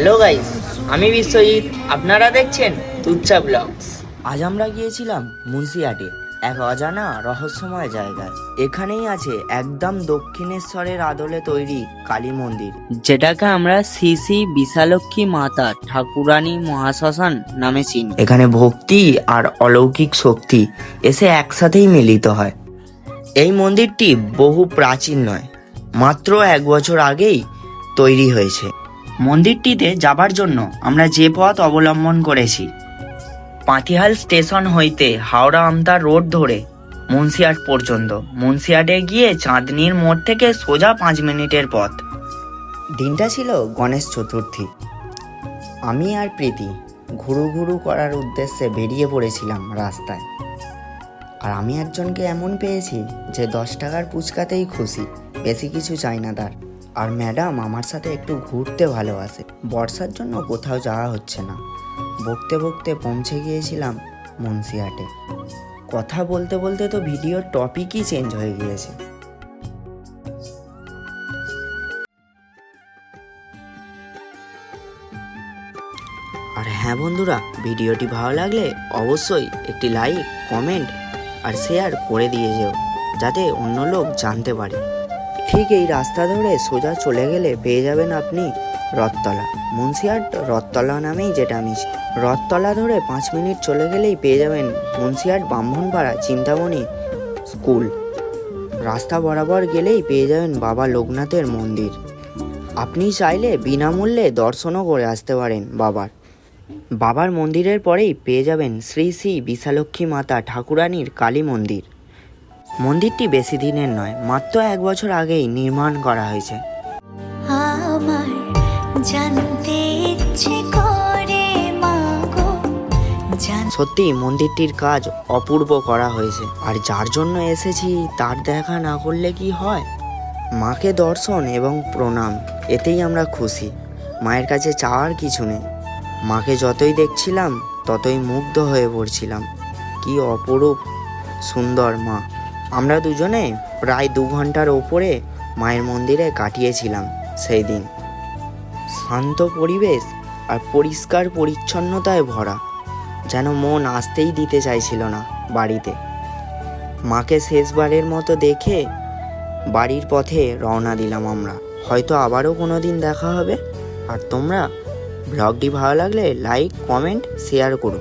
Hello guys আমি বিশ্বজিৎ। আপনারা দেখছেন তুচ্ছা ব্লগস। আজ আমরা গিয়েছিলাম মুন্সিয়াটে এক অজানা রহস্যময় জায়গায়। এখানেই আছে একদম দক্ষিণেশ্বরের আদলে তৈরি কালী মন্দির। যেটাকে আমরা শ্রী শ্রী বিশালক্ষী মাতা ঠাকুরানী মহাশ্মশান নামে চিনি। এখানে ভক্তি আর অলৌকিক শক্তি এসে একসাথেই মিলিত হয়। এই মন্দিরটি বহু প্রাচীন নয় মাত্র এক বছর আগেই তৈরি হয়েছে। মন্দিরটিতে যাবার জন্য আমরা যে পথ অবলম্বন করেছি। পাতিহাল স্টেশন হইতে হাওড়া আমতা রোড ধরে মুন্সিয়াট পর্যন্ত। মুন্সিয়াটে গিয়ে চাঁদনির মোড় থেকে সোজা পাঁচ মিনিটের পথ। দিনটা ছিল গণেশ চতুর্থী। আমি আর প্রীতি ঘুরু ঘুরু করার উদ্দেশ্যে বেরিয়ে পড়েছিলাম রাস্তায়। আর আমি একজনকে এমন পেয়েছি যে দশ টাকার পুচকাতেই খুশি, বেশি কিছু চাই না তার। আর ম্যাডাম আমার সাথে একটু ঘুরতে ভালোবাসে। বর্ষার জন্য কোথাও যাওয়া হচ্ছে না। বকতে বকতে পৌঁছে গিয়েছিলাম মুন্সিয়াটে কথা বলতে বলতে তো ভিডিওর টপিকই চেঞ্জ হয়ে গিয়েছে। আর হ্যাঁ বন্ধুরা, ভিডিওটি ভালো লাগলে অবশ্যই একটি লাইক কমেন্ট আর শেয়ার করে দিয়ে যেও, যাতে অন্য লোক জানতে পারে। ঠিক এই রাস্তা ধরে সোজা চলে গেলে পেয়ে যাবেন আপনি রথতলা। মুন্সিয়াট রথতলা নামেই যেটা আমি রথতলা ধরে পাঁচ মিনিট চলে গেলেই পেয়ে যাবেন মুন্সিয়াট ব্রাহ্মণপাড়া চিন্তামণি স্কুল। রাস্তা বরাবর গেলেই পেয়ে যাবেন বাবা লোকনাথের মন্দির। আপনি চাইলে বিনামূল্যে দর্শনও করে আসতে পারেন বাবার। বাবার মন্দিরের পরেই পেয়ে যাবেন শ্রী শ্রী বিশালক্ষী মাতা ঠাকুরানীর কালী মন্দির। মন্দিরটি বেশি দিনের নয় মাত্র এক বছর আগেই নির্মাণ করা হয়েছে। আমার জানতে ইচ্ছে করে সত্যি মন্দিরটির কাজ অপূর্ব করা হয়েছে আর যার জন্য এসেছি তার দেখা না করলে কি হয়? মাকে দর্শন এবং প্রণাম এতেই আমরা খুশি। মায়ের কাছে চাওয়ার কিছু নেই। মাকে যতই দেখছিলাম ততই মুগ্ধ হয়ে পড়ছিলাম। কি অপরূপ সুন্দর মা। আমরা দুজনে প্রায় দু ঘণ্টার ওপরে মায়ের মন্দিরে কাটিয়েছিলাম সেই দিন। শান্ত পরিবেশ আর পরিষ্কার পরিচ্ছন্নতায় ভরা, যেন মন আসতেই দিতে চাইছিল না বাড়িতে। মাকে শেষবারের মতো দেখে বাড়ির পথে রওনা দিলাম আমরা। হয়তো আবারও কোনো দিন দেখা হবে। আর তোমরা ব্লগটি ভালো লাগলে লাইক, কমেন্ট, শেয়ার করো।